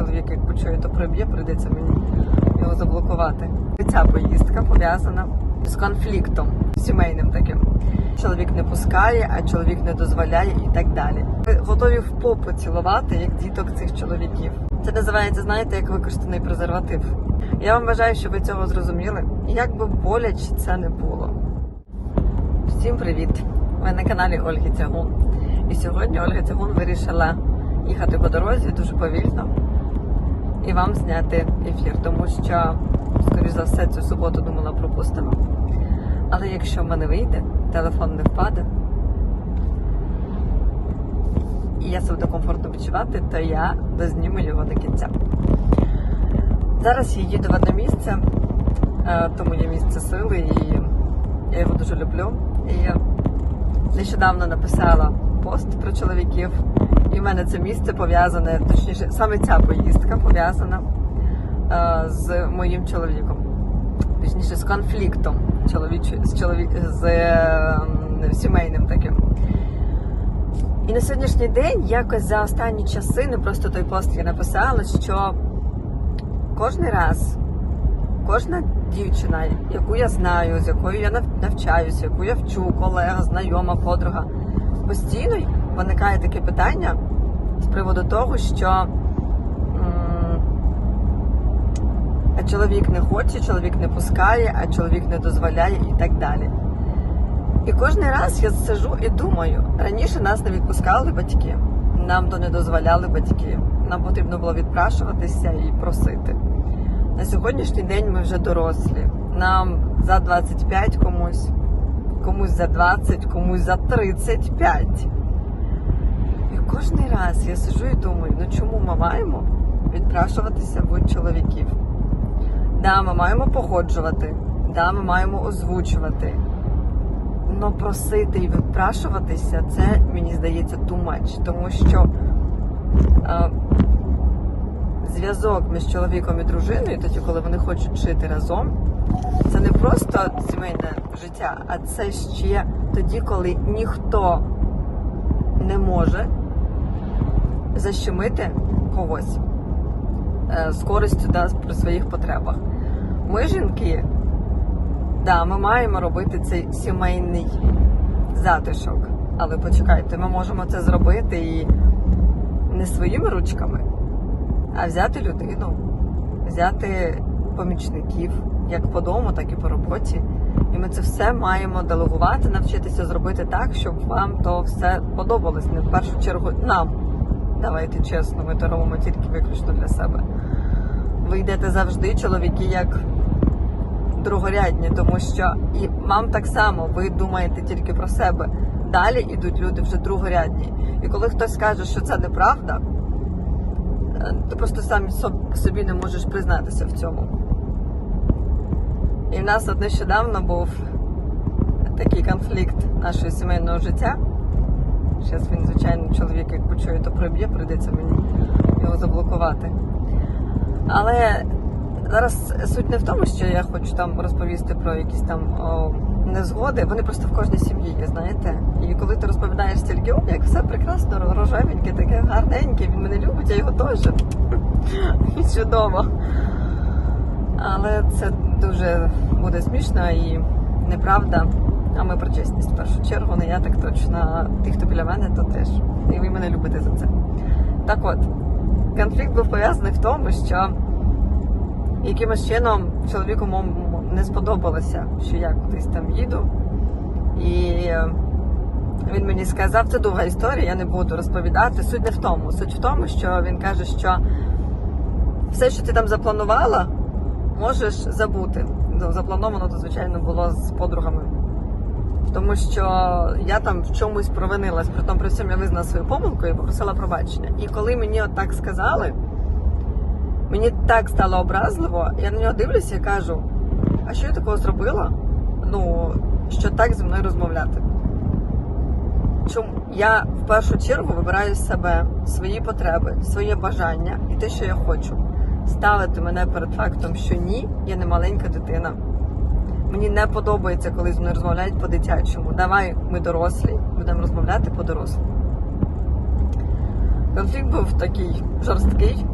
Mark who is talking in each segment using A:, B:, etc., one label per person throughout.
A: чоловік як почує, то приб'є, прийдеться мені його заблокувати. Ця поїздка пов'язана з конфліктом сімейним таким. Чоловік не пускає, а чоловік не дозволяє і так далі. Ви готові в попу цілувати, як діток цих чоловіків. Це називається, знаєте, як використаний презерватив. Я вам бажаю, щоб ви цього зрозуміли. Як би боляче це не було. Всім привіт! Ви на каналі Ольги Тягун. І сьогодні Ольга Тягун вирішила їхати по дорозі дуже повільно і вам зняти ефір, тому що, скоріш за все, цю суботу думала пропустимо. Але якщо в мене вийде, телефон не впаде, і я себе комфортно відчувати, то я дозніму його до кінця. Зараз я їду в одне місце, е, тому є місце сили, і я його дуже люблю. І нещодавно написала пост про чоловіків, і в мене це місце пов'язане, точніше, саме ця поїздка пов'язана е, з моїм чоловіком. Точніше, з конфліктом чоловічою з чоловік з е, сімейним таким. І на сьогоднішній день якось за останні часи, не просто той пост я написала, що кожен раз кожна дівчина, яку я знаю, з якою я навчаюся, яку я вчу, колега, знайома, подруга, постійно виникає таке питання з приводу того, що а чоловік не хоче, чоловік не пускає, а чоловік не дозволяє і так далі. І кожен раз я сижу і думаю, раніше нас не відпускали батьки, нам то не дозволяли батьки. Нам потрібно було відпрашуватися і просити. На сьогоднішній день ми вже дорослі. Нам за 25 комусь, комусь за 20, комусь за 35. І кожен раз я сижу і думаю, ну чому ми маємо відпрашуватися в чоловіків? Да, ми маємо погоджувати, да, ми маємо озвучувати. Но просити і відпрашуватися, це мені здається too much, тому що е, зв'язок між чоловіком і дружиною, тоді, коли вони хочуть жити разом, це не просто сімейне життя, а це ще тоді, коли ніхто не може защемити когось е, з користю да, при своїх потребах. Ми, жінки, да, ми маємо робити цей сімейний затишок. Але почекайте, ми можемо це зробити і не своїми ручками, а взяти людину, взяти помічників, як по дому, так і по роботі. І ми це все маємо делегувати, навчитися зробити так, щоб вам то все подобалось. Не в першу чергу нам. Давайте чесно, ми то робимо тільки виключно для себе. Ви йдете завжди, чоловіки, як другорядні, тому що і вам так само ви думаєте тільки про себе. Далі йдуть люди вже другорядні. І коли хтось скаже, що це неправда, ти просто сам собі не можеш признатися в цьому. І в нас от нещодавно був такий конфлікт нашого сімейного життя. Зараз він, звичайно, чоловік, як почує, то приб'є, прийдеться мені його заблокувати. Але зараз суть не в тому, що я хочу там розповісти про якісь там о, незгоди. Вони просто в кожній сім'ї є, знаєте. І коли ти розповідаєш тільки, о, як все прекрасно, рожевеньке, таке гарненьке, він мене любить, я його теж. Чудово. Але це дуже буде смішно і неправда. А ми про чесність в першу чергу, не я так точно. Ті, хто біля мене, то теж. І ви мене любите за це. Так от, конфлікт був пов'язаний в тому, що якимось чином чоловіку не сподобалося, що я кудись там їду. І е, він мені сказав, це довга історія, я не буду розповідати. Суть не в тому. Суть в тому, що він каже, що все, що ти там запланувала, можеш забути. Ну, Заплановано, то, звичайно, було з подругами. Тому що я там в чомусь провинилась, при тому при всьому я визнала свою помилку і попросила пробачення. І коли мені от так сказали, мені так стало образливо, я на нього дивлюся і кажу: а що я такого зробила? Ну, що так зі мною розмовляти? Чому я в першу чергу вибираю себе, свої потреби, своє бажання і те, що я хочу. Ставити мене перед фактом, що ні, я не маленька дитина. Мені не подобається, коли з мною розмовляють по-дитячому. Давай ми дорослі, будемо розмовляти по-дорослому. Конфлікт був такий жорсткий,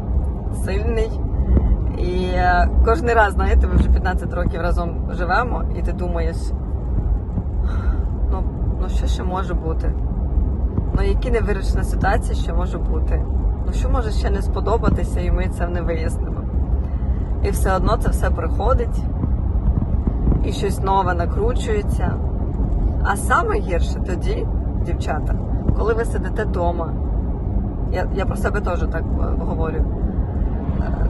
A: Е, кожен раз, знаєте, ми вже 15 років разом живемо, і ти думаєш, ну, ну що ще може бути? Ну, які невирішена ситуація ще може бути? Ну, що може ще не сподобатися, і ми це не вияснимо. І все одно це все приходить, і щось нове накручується. А саме гірше тоді, дівчата, коли ви сидите вдома, я, я про себе теж так е, говорю.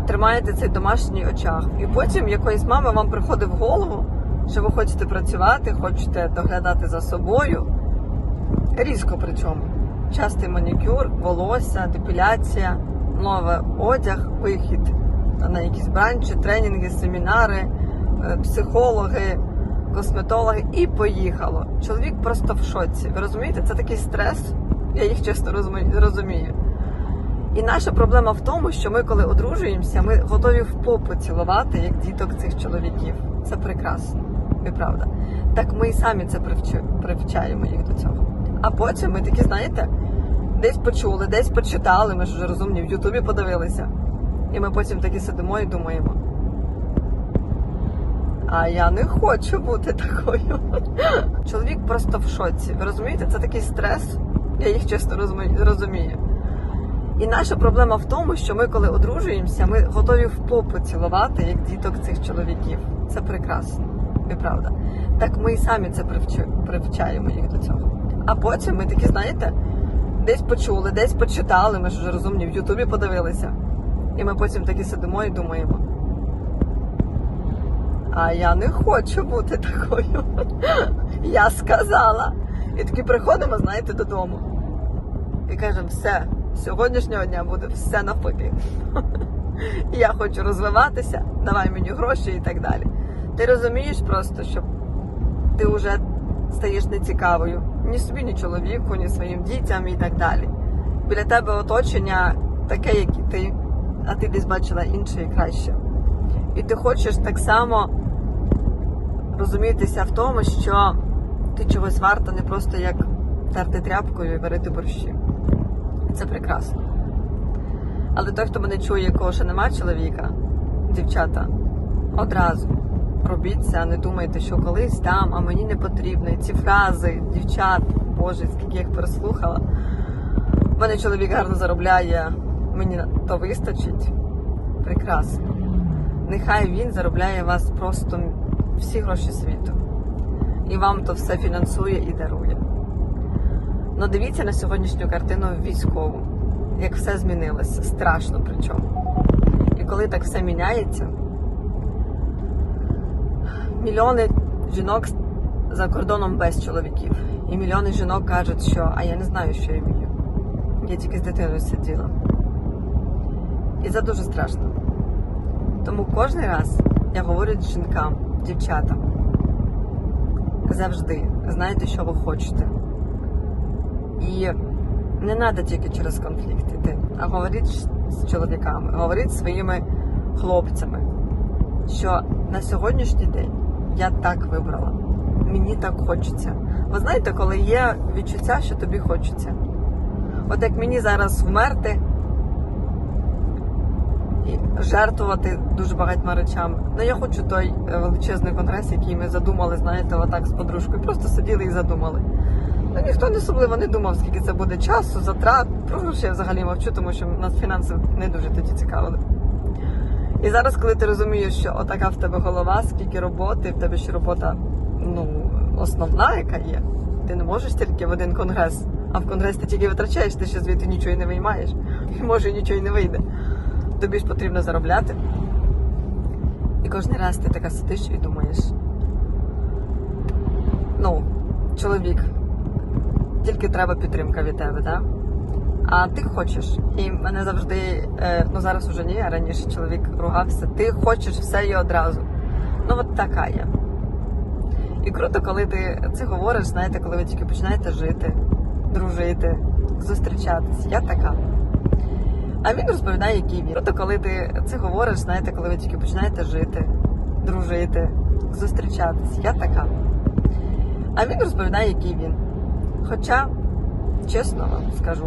A: Тримаєте цей домашній очах, і потім якоїсь мами вам приходить в голову, що ви хочете працювати, хочете доглядати за собою. Різко причому. Частий манікюр, волосся, депіляція, новий одяг, вихід на якісь бранчі, тренінги, семінари, е, психологи, косметологи і поїхало. Чоловік просто в шоці. Ви розумієте? Це такий стрес. Я їх чесно розумі- розумію. І наша проблема в тому, що ми, коли одружуємося, ми готові в попу цілувати, як діток цих чоловіків. Це прекрасно, і правда. Так ми і самі це привчаємо їх до цього. А потім ми такі, знаєте, десь почули, десь почитали, ми ж вже розумні, в Ютубі подивилися. І ми потім такі сидимо і думаємо. А я не хочу бути такою. Чоловік просто в шоці. Ви розумієте? Це такий стрес. Я їх чесно розумію. І наша проблема в тому, що ми, коли одружуємося, ми готові в попу цілувати, як діток цих чоловіків. Це прекрасно, і правда. Так ми і самі це привчаємо їх до цього. А потім ми такі, знаєте, десь почули, десь почитали, ми ж вже розумні, в Ютубі подивилися. І ми потім такі сидимо і думаємо. А я не хочу бути такою. Я сказала. І такі приходимо, знаєте, додому. І кажемо, все, сьогоднішнього дня буде все навпаки. Я хочу розвиватися, давай мені гроші і так далі. Ти розумієш просто, що ти вже стаєш нецікавою ні собі, ні чоловіку, ні своїм дітям і так далі. Біля тебе оточення таке, як і ти, а ти десь бачила інше і краще. І ти хочеш так само розумітися в тому, що ти чогось варта не просто як терти тряпкою і варити борщі. Це прекрасно. Але той, хто мене чує, якого ще нема чоловіка, дівчата, одразу робіть це, а не думайте, що колись там, а мені не потрібно. І ці фрази, дівчат, боже, скільки я їх переслухала. У мене чоловік гарно заробляє, мені то вистачить. Прекрасно. Нехай він заробляє вас просто всі гроші світу. І вам то все фінансує і дарує. Ну дивіться на сьогоднішню картину військову, як все змінилося, страшно причому. І коли так все міняється, мільйони жінок за кордоном без чоловіків. І мільйони жінок кажуть, що а я не знаю, що я вмію. Я тільки з дитиною сиділа. І це дуже страшно. Тому кожен раз я говорю жінкам, дівчатам, завжди знайте, що ви хочете. І не треба тільки через конфлікт іти, а говоріть з чоловіками, говоріть зі своїми хлопцями, що на сьогоднішній день я так вибрала. Мені так хочеться. Ви знаєте, коли є відчуття, що тобі хочеться. От як мені зараз вмерти і жертвувати дуже багатьма речами. Ну я хочу той е, величезний конгрес, який ми задумали, знаєте, отак з подружкою. Просто сиділи і задумали. Ну, ніхто не особливо не думав, скільки це буде часу, затрат. Про гроші я взагалі мовчу, тому що нас фінанси не дуже тоді цікавили. І зараз, коли ти розумієш, що отака в тебе голова, скільки роботи, в тебе ще робота ну, основна, яка є, ти не можеш тільки в один конгрес, а в конгрес ти тільки витрачаєш, ти ще звідти нічого і не виймаєш. І може нічого і не вийде. Тобі ж потрібно заробляти. І кожен раз ти така сидиш і думаєш. Ну, чоловік, тільки треба підтримка від тебе, так? А ти хочеш. І мене завжди, е, ну зараз уже ні, а раніше чоловік ругався, ти хочеш все і одразу. Ну, от така я. І круто, коли ти це говориш, знаєте, коли ви тільки починаєте жити, дружити, зустрічатись. Я така. А він розповідає, який він. Круто, коли ти це говориш, знаєте, коли ви тільки починаєте жити, дружити, зустрічатись. Я така. А він розповідає, який він. Хоча, чесно вам скажу,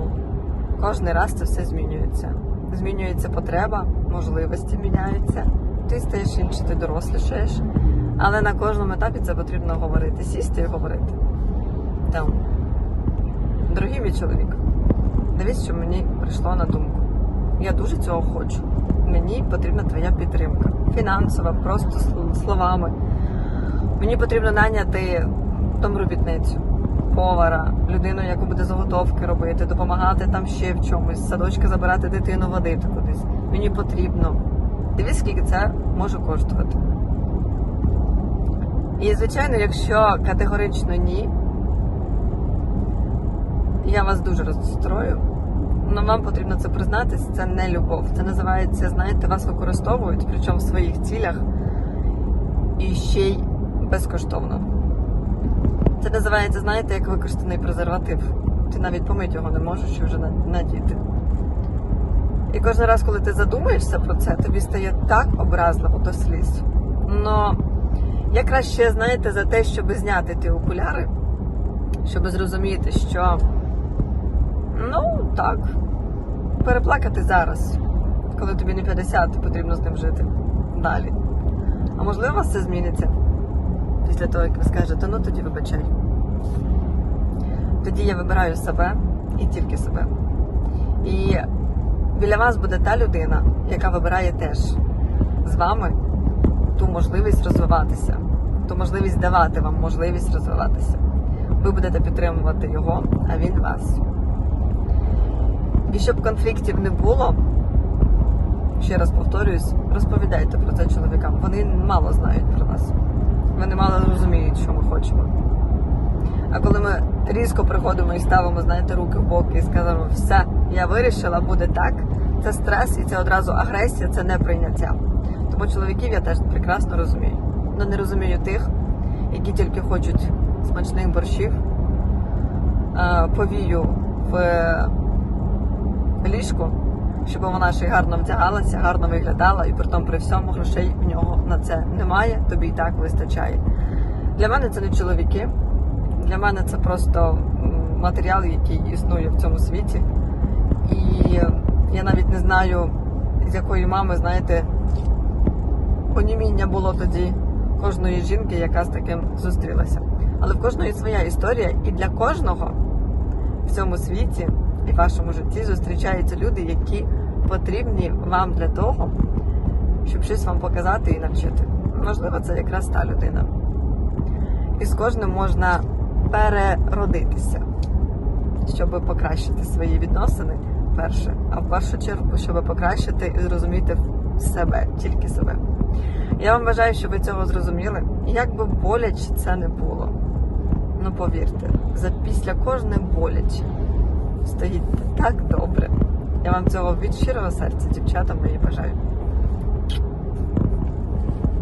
A: кожен раз це все змінюється. Змінюється потреба, можливості міняються, ти стаєш інший, ти дорослішаєш. Але на кожному етапі це потрібно говорити, сісти і говорити. Там, дорогий мій чоловік, дивись, що мені прийшло на думку. Я дуже цього хочу. Мені потрібна твоя підтримка. Фінансова, просто словами. Мені потрібно наняти домробітницю, повара, людину, яку буде заготовки робити, допомагати там ще в чомусь, з садочка забирати дитину, водити кудись. Мені потрібно. Дивись, скільки це може коштувати. І, звичайно, якщо категорично ні, я вас дуже розстрою. але вам потрібно це признатись, це не любов. Це називається, знаєте, вас використовують, причому в своїх цілях і ще й безкоштовно. Це називається, знаєте, як використаний презерватив. Ти навіть помити його не можеш і вже надіти. І кожен раз, коли ти задумаєшся про це, тобі стає так образливо до сліз. Но я краще, знаєте, за те, щоб зняти ті окуляри, щоб зрозуміти, що ну так, переплакати зараз, коли тобі не 50, потрібно з ним жити далі. А можливо, це зміниться після того, як ви скажете, ну тоді вибачай. Тоді я вибираю себе і тільки себе. І біля вас буде та людина, яка вибирає теж з вами ту можливість розвиватися, ту можливість давати вам можливість розвиватися. Ви будете підтримувати його, а він вас. І щоб конфліктів не було, ще раз повторююсь, розповідайте про це чоловікам. Вони мало знають про нас. Вони мало розуміють, що ми хочемо. А коли ми різко приходимо і ставимо, знаєте, руки в боки і скажемо, все, я вирішила, буде так, це стрес і це одразу агресія, це неприйняття. Тому чоловіків я теж прекрасно розумію. Але не розумію тих, які тільки хочуть смачних борщів, повію в ліжку, щоб вона ще й гарно вдягалася, гарно виглядала, і при тому при всьому грошей в нього на це немає, тобі і так вистачає. Для мене це не чоловіки, для мене це просто матеріал, який існує в цьому світі. І я навіть не знаю, з якої мами, знаєте, поніміння було тоді кожної жінки, яка з таким зустрілася. Але в кожної своя історія, і для кожного в цьому світі і в вашому житті зустрічаються люди, які потрібні вам для того, щоб щось вам показати і навчити. Можливо, це якраз та людина. І з кожним можна переродитися, щоб покращити свої відносини перше, а в першу чергу, щоб покращити і зрозуміти себе, тільки себе. Я вам бажаю, щоб ви цього зрозуміли. Як би боляче це не було. Ну повірте, за після кожне боляче стоїть так добре. Я вам цього від щирого серця, дівчата мої, бажаю.